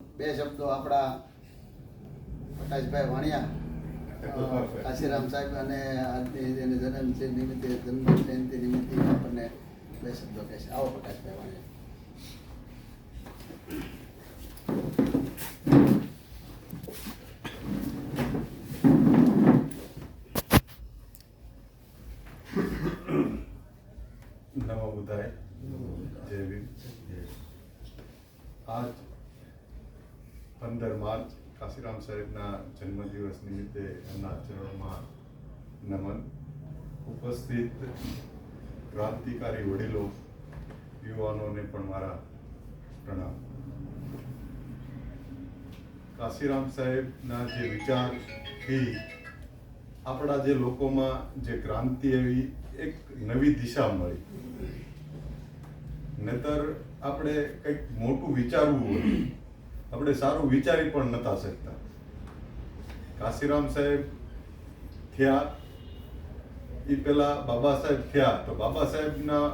બે શબ્દો આપણા પ્રકાશભાઈ વાણિયા કાશીરામ સાહેબ અને આજની એને જન્મ નિમિત્તે જન્મ જયંતિ નિમિત્તે આપણને બે શબ્દો કહેશે આવો પ્રકાશભાઈ વાણિયા. નમો બુદ્ધાય જય ભીમ. આજ પંદર માર્ચ કાશીરામ સાહેબના જન્મદિવસ નિમિત્તે એમના ચરણોમાં નમન. ઉપસ્થિત ક્રાંતિકારી વડીલો, યુવાનોને પણ મારા પ્રણામ. કાશીરામ સાહેબના જે વિચારથી આપણા જે લોકોમાં જે ક્રાંતિ એવી એક નવી દિશા મળી. નતર આપણે કંઈક મોટું વિચારવું હોય. આપણે સારું વિચારી પણ નતા શકતા. કાશીરામ સાહેબ થયા. એ પેલા બાબા સાહેબ થયા. તો બાબા સાહેબના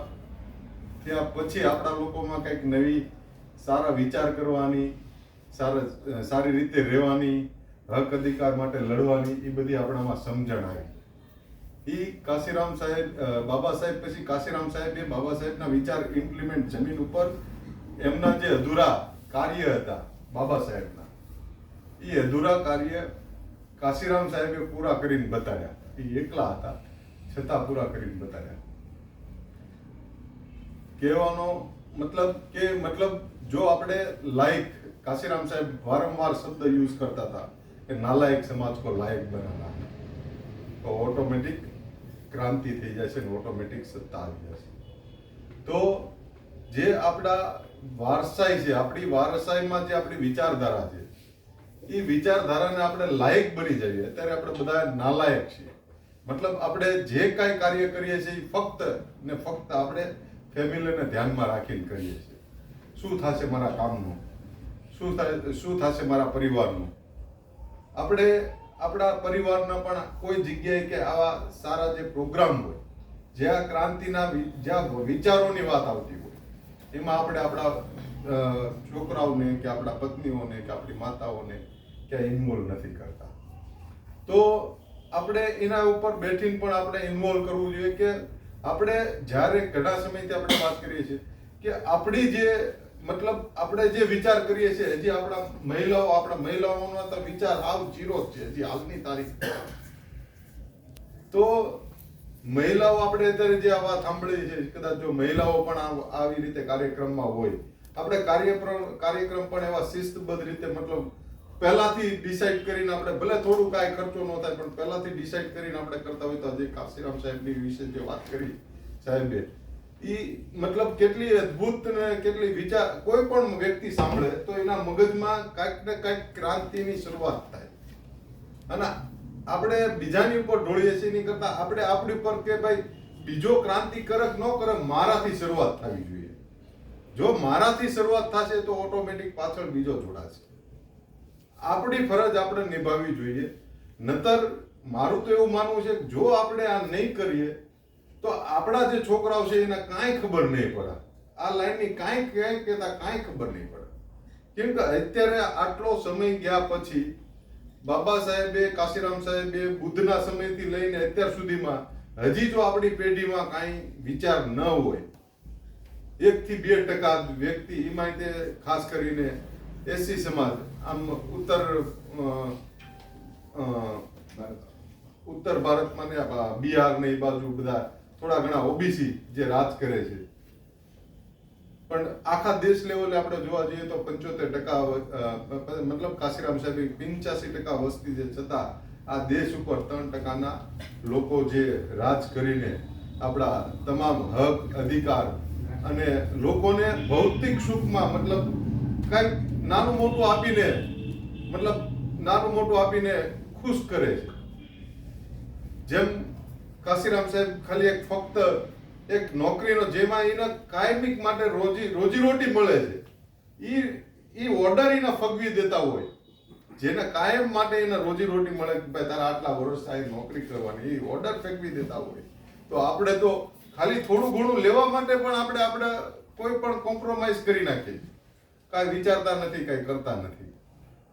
થયા પછી આપણા લોકોમાં કંઈક નવી સારા વિચાર કરવાની, સારા સારી રીતે રહેવાની, હક અધિકાર માટે લડવાની એ બધી આપણામાં સમજણ આવી. એ કાશીરામ સાહેબ બાબા સાહેબ પછી કાશીરામ સાહેબે બાબા સાહેબના વિચાર ઇમ્પ્લિમેન્ટ જમીન ઉપર એમના જે અધૂરા કાર્ય હતા બાબા સાહેબના. એ અધૂરા કાર્ય કાશીરામ સાહેબે પૂરા કરીને બતાવ્યા. એ એકલા હતા, છતાં પૂરા કરીને બતાવ્યા. કહેવાનો મતલબ કે મતલબ જો આપણે લાયક, કાશીરામ સાહેબ વારંવાર શબ્દ યુઝ કરતા હતા કે નાલાયક સમાજ કો લાયક બનાના. તો ઓટોમેટિક ક્રાંતિ થઈ જશે ને ઓટોમેટિક સત્તા આવી જશે. તો જે આપણા વારસાઈ છે. આપણી વારસાઈમાં જે આપણી વિચારધારા છે, એ વિચારધારાને આપણે લાયક બની જઈએ. અત્યારે આપણે બધા નાલાયક છીએ. મતલબ આપણે જે કાંઈ કાર્ય કરીએ છીએ, એ ફક્ત ને ફક્ત આપણે ફેમિલીને ધ્યાનમાં રાખીને કરીએ છીએ. શું થશે મારા કામનું? શું શું થશે મારા પરિવારનું? આપણે આપણા પરિવારના પણ કોઈ જગ્યાએ કે આવા સારા જે પ્રોગ્રામ હોય, જ્યાં ક્રાંતિના જ્યાં વિચારોની વાત આવતી હોય એમાં આપણે આપણા છોકરાઓને કે આપણા પત્નીઓને કે આપણી માતાઓને ક્યાંય ઇન્વોલ્વ નથી કરતા. તો આપણે એના ઉપર બેઠીને પણ આપણે ઇન્વોલ્વ કરવું જોઈએ કે આપણે જ્યારે ઘણા સમયથી આપણે વાત કરીએ છીએ કે આપણી જે, મતલબ આપણે જે વિચાર કરીએ છીએ, હજી આપણા મહિલાઓ, આપણા મહિલાઓનો તો વિચાર આવ, જીરો છે, હજી હાલની તારીખ. તો મહિલાઓ આપણે અત્યારે જે વાત સાંભળીએ છીએ, કદાચ જો મહિલાઓ પણ આવી રીતે કાર્યક્રમમાં હોય, આપણે કાર્યક્રમ કાર્યક્રમ પણ એવા શિસ્તબદ્ધ રીતે મતલબ પહેલાથી ડિસાઈડ કરીને આપણે ભલે થોડું કાંઈ ખર્ચો ન થાય, પણ પહેલાથી ડિસાઈડ કરીને આપણે કરતા હોય તો આજે કાશીરામ સાહેબની વિશે જે વાત કરી, સાહેબે એ મતલબ કેટલી અદ્ભુત ને કેટલી વિચાર, કોઈ પણ વ્યક્તિ સાંભળે તો એના મગજમાં કાંઈક ને કાંઈક ક્રાંતિની શરૂઆત થાય. અને આપણે બીજાની ઉપર ઢોળીએ છીએ એની કરતા આપણે આપણી ઉપર કે ભાઈ, બીજો ક્રાંતિ કરક ન કરે મારાથી શરૂઆત થવી જોઈએ. જો મારાથી શરૂઆત થશે તો ઓટોમેટિક પાછળ બીજો જોડાશે. આપણી ફરજ આપણે નિભાવવી જોઈએ. નતર મારું તો એવું માનવું છે જો આપણે આ નહીં કરીએ, તો આપણા જે છોકરાઓ છે એને કાંઈ ખબર નહીં પડે. આ લાઈનની કાંઈ ક્યાંય કહેતા કાંઈ ખબર નહીં પડે. કેમ કે અત્યારે આટલો સમય ગયા પછી બાબા સાહેબે, કાશીરામ સાહેબે બુદ્ધના સમયથી લઈને અત્યાર સુધીમાં હજી જો આપણી પેઢીમાં કાંઈ વિચાર ન હોય એક થી બે ટકા વ્યક્તિ, એમાં ખાસ કરીને એસી સમાજ, આમ ઉત્તર ઉત્તર ભારતમાં ને બિહાર ને એ બાજુ બધા થોડા ઘણા ઓબીસી જે રાજ કરે છે પણ આખા દેશ લેવલે આપણે જોવા જઈએ તો પંચોતેર ટકા મતલબ કાશીરામ સાહેબ પંચ્યાસી ટકા વસ્તી છે છતાં આ દેશ ઉપર ત્રણ ટકાના લોકો જે રાજ કરીને આપણા તમામ હક, અધિકાર અને લોકોને ભૌતિક સુખમાં મતલબ કંઈક નાનું મોટું આપીને મતલબ નાનું મોટું આપીને ખુશ કરે છે. જેમ કાશીરામ સાહેબ ખાલી એક ફક્ત એક નોકરીનો જેમાં એને કાયમિક માટે રોજી રોજી રોટી મળે છે. ઈ ઈ ઓર્ડર એને ફગવી દેતા હોય. જેને કાયમ માટે એને રોજી રોટી મળે કે ભાઈ તારા આટલા વર્ષ થાય નોકરી કરવાની એ ઓર્ડર ફેંકવી દેતા હોય. તો આપણે તો ખાલી થોડું ઘણું લેવા માટે પણ આપણે આપણે કોઈ પણ કોમ્પ્રોમાઇઝ કરી નાખીએ. કાંઈ વિચારતા નથી, કાંઈ કરતા નથી.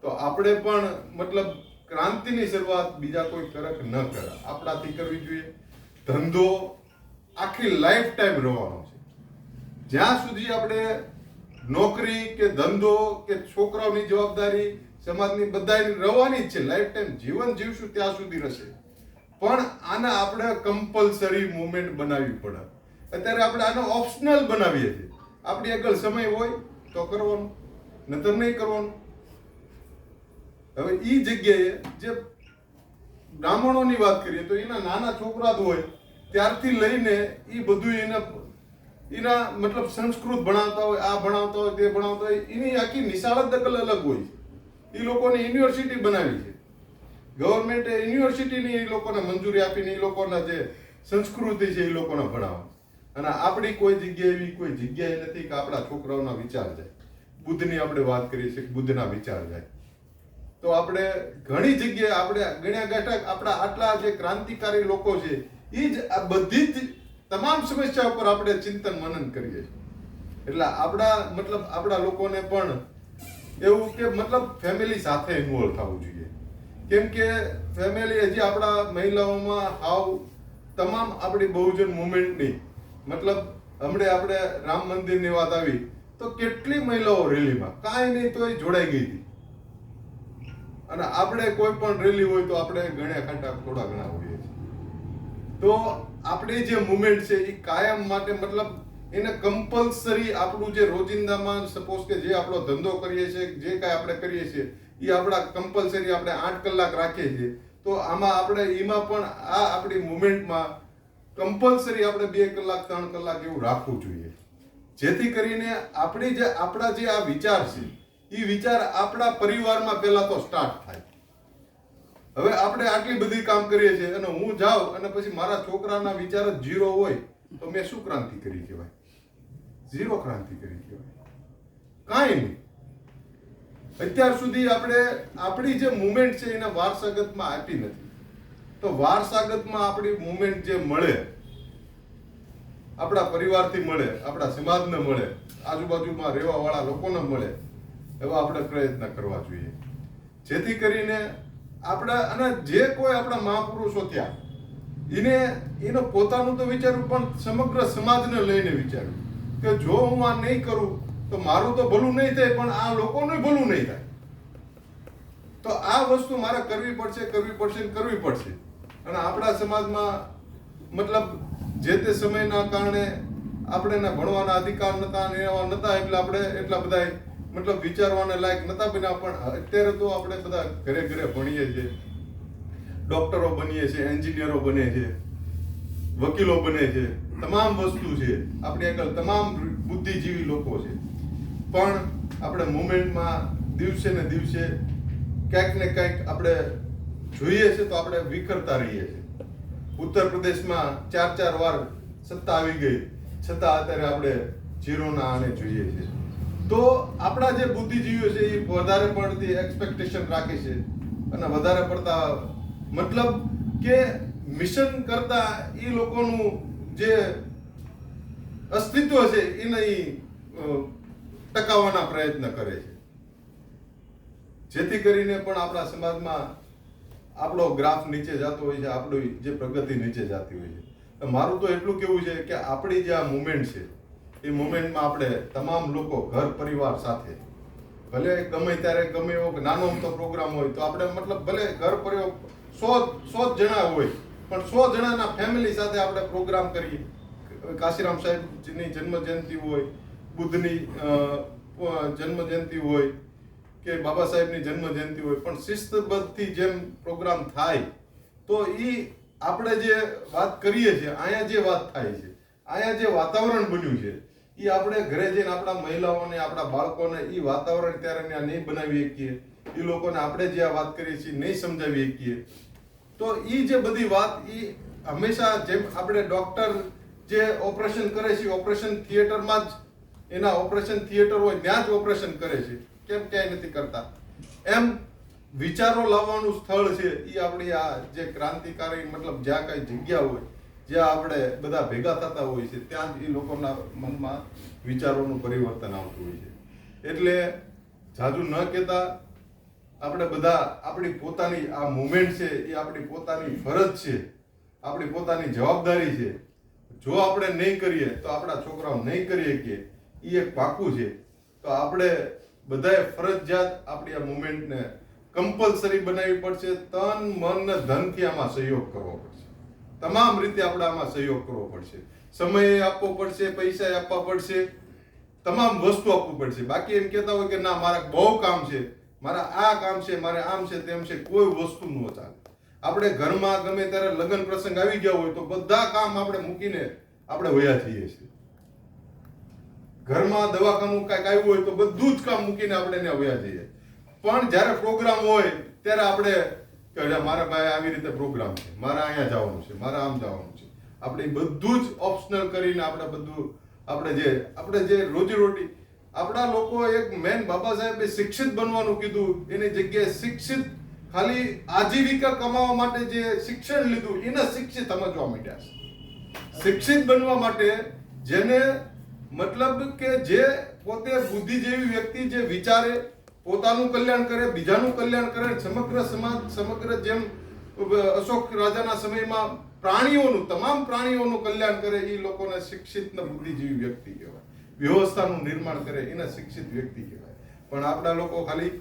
તો આપણે પણ મતલબ ક્રાંતિની શરૂઆત બીજા કોઈ કરક ન કરે. આપણાથી કરવી જોઈએ. ધંધો આખી લાઈફ ટાઈમ રહેવાનો છે. જ્યાં સુધી આપણે નોકરી કે ધંધો કે છોકરાઓની જવાબદારી સમાજની બધાની રહેવાની જ છે લાઈફ ટાઈમ જીવન જીવશું ત્યાં સુધી રહેશે. પણ આના આપણે કમ્પલસરી મુવમેન્ટ બનાવવી પડે. અત્યારે આપણે આને ઓપ્શનલ બનાવીએ છીએ. આપણી આગળ સમય હોય તો કરવાનું, નતર નહીં કરવાનું. હવે એ જગ્યાએ જે બ્રાહ્મણોની વાત કરીએ તો એના નાના છોકરા જ હોય. ત્યારથી લઈને એ બધું એને એના મતલબ સંસ્કૃત ભણાવતા હોય, આ ભણાવતા હોય, તે ભણાવતા હોય, એની આખી નિશાળ જ દખલ અલગ હોય છે. એ લોકોને યુનિવર્સિટી બનાવી છે. ગવર્મેન્ટે યુનિવર્સિટીની એ લોકોને મંજૂરી આપીને એ લોકોના જે સંસ્કૃતિ છે એ લોકોને ભણાવવા અને આપણી કોઈ જગ્યાએ એવી કોઈ જગ્યાએ નથી કે આપણા છોકરાઓના વિચાર જાય. બુદ્ધની આપણે વાત કરીએ છીએ બુદ્ધના વિચાર જાય. તો આપણે ઘણી જગ્યાએ આપણે ગણ્યા ગાંઠા આપણા આટલા જે ક્રાંતિકારી લોકો છે એ જ આ બધી જ તમામ સમસ્યા ઉપર આપણે ચિંતન મનન કરીએ એટલે આપણા, મતલબ આપણા લોકોને પણ એવું કે મતલબ ફેમિલી સાથે ઇન્વોલ્વ થવું જોઈએ. કેમ કે ફેમિલી હજી આપણા મહિલાઓમાં હાવ તમામ આપણી બહુજન મુવમેન્ટની, મતલબ હમણે આપણે રામ મંદિરની વાત આવી, તો કેટલી મહિલાઓ રેલીમાં? કાંઈ નહીં તો એ જોડાઈ ગઈ હતી. અને આપણે કોઈ પણ રેલી હોય તો આપણે ગણ્યા ખાંટા થોડા ઘણા હોઈએ છીએ. તો આપણી જે મુવમેન્ટ છે એ કાયમ માટે મતલબ એને કમ્પલસરી આપણું જે રોજિંદામાં સપોઝ કે જે આપણો ધંધો કરીએ છીએ, જે કાંઈ આપણે કરીએ છીએ એ આપણા કમ્પલસરી આપણે આઠ કલાક રાખીએ છીએ. તો આમાં આપણે એમાં પણ આ આપણી મુવમેન્ટમાં કમ્પલસરી આપણે બે કલાક, ત્રણ કલાક એવું રાખવું જોઈએ. જેથી કરીને આપણી જે, આપણા જે આ વિચાર છે એ વિચાર આપણા પરિવારમાં પહેલાં તો સ્ટાર્ટ થાય. હવે આપણે આટલી બધી કામ કરીએ છીએ અને હું જાઉં અને પછી મારા છોકરાના વિચાર જ ઝીરો હોય, તો મેં શું ક્રાંતિ કરી કહેવાય? ઝીરો ક્રાંતિ કરી કહેવાય. કાંઈ નહીં. અત્યાર સુધી આપણે આપણી જે મુવમેન્ટ છે એને વારસાગતમાં આપી નથી. તો વારસાગતમાં આપણી મુવમેન્ટ જે મળે, આપણા પરિવારથી મળે, આપણા સમાજને મળે, આજુબાજુમાં રહેવાવાળા લોકોને મળે, એવા આપણે પ્રયત્ન કરવા જોઈએ. જેથી કરીને આપણે અને જે કોઈ આપણા મહાપુરુષો થયા, એને એનો પોતાનું તો વિચારવું પણ સમગ્ર સમાજને લઈને વિચારવું કે જો હું આ નહીં કરું, તો મારું તો ભલું નહીં થાય, પણ આ લોકોનું ભલું નહીં થાય. તો આ વસ્તુ મારે કરવી પડશે કરવી પડશે કરવી પડશે. અને આપણા સમાજમાં મતલબ જે તે સમયના કારણે આપણે ભણવાના અધિકાર નતા ને એવા નતા, એટલે આપણે એટલા બધા મતલબ વિચારવાને લાયક નતા બન્યા, પણ અત્યારે તો આપણે બધા ઘરે ઘરે ભણીએ છીએ. ડોક્ટરો બનીએ છીએ, એન્જિનિયરો બને છે, વકીલો બને છે, તમામ વસ્તુ છે. આપણી આગળ તમામ બુદ્ધિજીવી લોકો છે. પણ આપણે મુમેન્ટમાં દિવસે ને દિવસે ક્યાંક ને ક્યાંક આપણે જોઈએ છે તો આપણે વિખરતા રહીએ છીએ. ઉત્તર પ્રદેશમાં ચાર ચાર વાર સત્તા આવી ગઈ. છતાં અત્યારે આપણે ઝીરોના આને જોઈએ છે તો આપણા જે બુદ્ધિજીવીઓ છે એ વધારે પડતી એક્સપેક્ટેશન રાખે છે અને વધારે પડતા મતલબ કે મિશન કરતા એ લોકોનું જે અસ્તિત્વ છે એને ટકાવવાના પ્રયત્ન કરે છે. જેથી કરીને પણ આપણા સમાજમાં આપણો ગ્રાફ નીચે જતો હોય છે, આપણી જે પ્રગતિ નીચે જતી હોય છે. મારું તો એટલું કેવું છે કે આપણી જે આ મુમેન્ટ છે એ મુમેન્ટમાં આપણે તમામ લોકો ઘર પરિવાર સાથે, ભલે ગમે ત્યારે ગમે એવો નાનો અમતો પ્રોગ્રામ હોય, તો આપણે મતલબ ભલે ઘર પરિવાર સો સો જણા હોય, પણ સો જણાના ફેમિલી સાથે આપણે પ્રોગ્રામ કરીએ. કાશીરામ સાહેબની જન્મ જયંતિ હોય, બુદ્ધની જન્મ જયંતિ હોય, કે બાબા સાહેબની જન્મ જયંતિ હોય, પણ શિસ્તબદ્ધથી જેમ પ્રોગ્રામ થાય, તો એ આપણે જે વાત કરીએ છીએ, અહીંયા જે વાત થાય છે, અહીંયા જે વાતાવરણ બન્યું છે એ આપણે ઘરે જઈને આપણા મહિલાઓને, આપણા બાળકોને એ વાતાવરણ ત્યારે ત્યાં નહીં બનાવી શકીએ. એ લોકોને આપણે જે આ વાત કરીએ છીએ નહીં સમજાવી શકીએ. તો એ જે બધી વાત એ હંમેશા જેમ આપણે ડોક્ટર જે ઓપરેશન કરે છે ઓપરેશન થિયેટરમાં જ એના ઓપરેશન થિયેટર હોય ત્યાં જ ઓપરેશન કરે છે. કેમ ક્યાંય નથી કરતા. એમ વિચારો લાવવાનું સ્થળ છે એ આપણી આ જે ક્રાંતિકારી, મતલબ જ્યાં કઈ જગ્યા હોય જ્યાં આપણે બધા ભેગા થતા હોય છે, ત્યાં જ એ લોકોના મનમાં વિચારોનું પરિવર્તન આવતું હોય છે. એટલે જાજુ ન કહેતા આપણે બધા આપણી પોતાની આ મુમેન્ટ છે, એ આપણી પોતાની ફરજ છે, આપણી પોતાની જવાબદારી છે. જો આપણે નહીં કરીએ, તો આપણા છોકરાઓ નહીં કરી શકીએ. એ એક પાકું છે. તો આપણે બધાએ ફરજિયાત આપણી આ મુમેન્ટને કમ્પલસરી બનાવવી પડશે. તન, મન ધનથી આમાં સહયોગ કરવો પડશે. તમામ રીતે આપણે આમાં સહયોગ કરવો પડશે. સમય આપવો પડશે પૈસા આપવા પડશે. તમામ વસ્તુ આપવું પડશે. બાકી એમ કહેતા હોય કે ના, મારા બહુ કામ છે. મારા આ કામ છે, મારે આમ છે, તેમ છે, કોઈ વસ્તુ ન ચાલે. આપણે ઘરમાં ગમે ત્યારે લગ્ન પ્રસંગ આવી ગયા હોય તો બધા કામ આપણે મૂકીને આપણે વયા થઈએ છીએ. ઘરમાં દવાખાનું કાંઈક આવ્યું હોય તો બધું જ કામ મૂકીને આપણે એને વયા જઈએ. પણ જ્યારે પ્રોગ્રામ હોય, ત્યારે આપણે કે એટલે મારા ભાઈ આવી રીતે પ્રોગ્રામ છે, મારે અહીંયા જવાનું છે, મારે આમ જવાનું છે. આપણે બધું જ ઓપ્શનલ કરીને આપણે બધું, આપણે જે આપણે જે રોજીરોટી આપણા લોકો એક મેન બાબા સાહેબે શિક્ષિત બનવાનું કીધું, એની જગ્યાએ શિક્ષિત, ખાલી આજીવિકા કમાવા માટે જે શિક્ષણ લીધું, એને શિક્ષિત સમજવા માંડ્યા છે. શિક્ષિત બનવા માટે જેને મતલબ કે જે પોતે બુદ્ધિ જેવી વ્યક્તિ જે વિચારે પોતાનું કલ્યાણ કરે, બીજાનું કલ્યાણ કરે સમગ્ર સમાજ, સમગ્ર જેમ અશોક રાજાના સમયમાં પ્રાણીઓનું, તમામ પ્રાણીઓનું કલ્યાણ કરે એ લોકોને શિક્ષિત બુદ્ધિજીવી વ્યક્તિ કહેવાય. વ્યવસ્થાનું નિર્માણ કરે, એને શિક્ષિત વ્યક્તિ કહેવાય. પણ આપણા લોકો ખાલી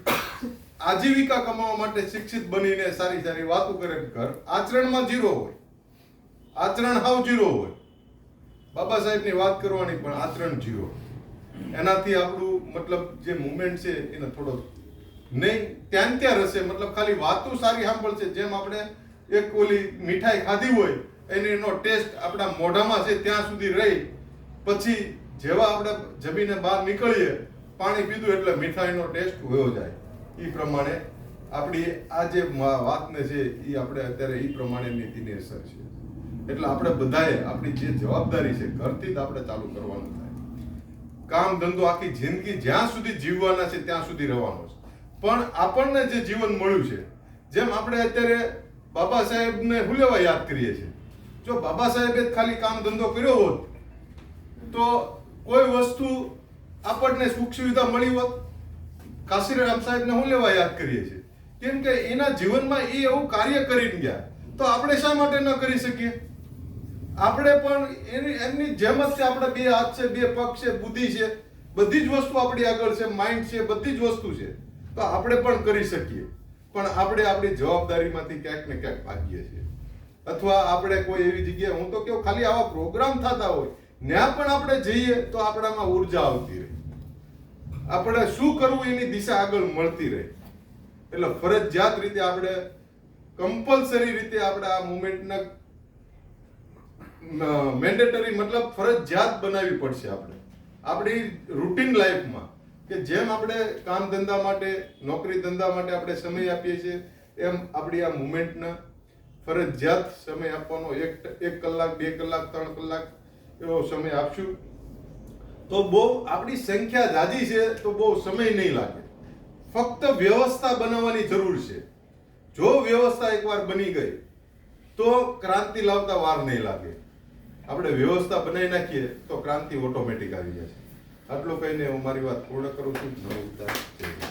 આજીવિકા કમાવા માટે શિક્ષિત બનીને સારી સારી વાતો કરે ઘર આચરણમાં જીરો હોય. આચરણ હાવ જીરો હોય. બાબા સાહેબની વાત કરવાની પણ આચરણ જીરો એનાથી આપણું મતલબ જે મુવમેન્ટ છે એને થોડો નહીં, ત્યાં ત્યાં રહેશે મતલબ ખાલી વાતો સારી સાંભળશે. જેમ આપણે એક ઓલી મીઠાઈ ખાધી હોય, એની એનો ટેસ્ટ આપણા મોઢામાં છે, ત્યાં સુધી રહી. પછી જેવા આપણે જમીને બહાર નીકળીએ, પાણી પીધું એટલે મીઠાઈનો ટેસ્ટ હોયો જાય. એ પ્રમાણે આપણી આ જે વાતને છે એ આપણે અત્યારે એ પ્રમાણે નીતિની અસર છે. એટલે આપણે બધાએ આપણી જે જવાબદારી છે, ઘરથી જ આપણે ચાલુ કરવાનું કામ ધંધો આખી જિંદગી જ્યાં સુધી જીવવાના છે ત્યાં સુધી રહેવાનો છે. પણ આપણને જે જીવન મળ્યું છે, જેમ આપણે અત્યારે બાબા સાહેબને હું લેવા યાદ કરીએ છીએ? જો બાબા સાહેબે ખાલી કામ ધંધો કર્યો હોત, તો કોઈ વસ્તુ આપણને સુખ સુવિધા મળી હોત? કાશીરામ સાહેબને હું લેવા યાદ કરીએ છીએ? કેમ કે એના જીવનમાં એ એવું કાર્ય કરીને ગયા, તો આપણે શા માટે ન કરી શકીએ? આપણે પણ એની એમની જેમ જ છે, આપણે બે હાથ છે, બે પગ છે, બુદ્ધિ છે. બધી જ વસ્તુ આપણી આગળ છે માઇન્ડ છે, બધી જ વસ્તુ છે. તો આપણે પણ કરી શકીએ. પણ આપણે આપણી જવાબદારીમાંથી ક્યાંક ને ક્યાંક ભાગીએ છીએ. અથવા આપણે કોઈ એવી જગ્યાએ, હું તો કેવું, ખાલી આવા પ્રોગ્રામ થતા હોય, ત્યાં પણ આપણે જઈએ તો આપણામાં ઊર્જા આવતી રહે. આપણે શું કરવું એની દિશા આગળ મળતી રહે. એટલે ફરજિયાત રીતે આપણે કમ્પલસરી રીતે આપણે આ મુવમેન્ટના મેન્ડેટરી મતલબ ફરજિયાત બનાવવી પડશે આપણે. આપણી રૂટીન લાઈફમાં કે જેમ આપણે કામ ધંધા માટે, નોકરી ધંધા માટે આપણે સમય આપીએ છીએ, એમ આપણી આ મુમેન્ટના ફરજિયાત સમય આપવાનો એક એક કલાક, બે કલાક, ત્રણ કલાક એવો સમય આપશું. તો બહુ આપણી સંખ્યા જાજી છે, તો બહુ સમય નહીં લાગે. ફક્ત વ્યવસ્થા બનાવવાની જરૂર છે. જો વ્યવસ્થા એકવાર બની ગઈ, તો ક્રાંતિ લાવતા વાર નહીં લાગે. આપણે વ્યવસ્થા બનાવી નાખીએ તો ક્રાંતિ ઓટોમેટિક આવી જશે આટલું કહીને હું મારી વાત પૂર્ણ કરું છું. નમસ્કાર.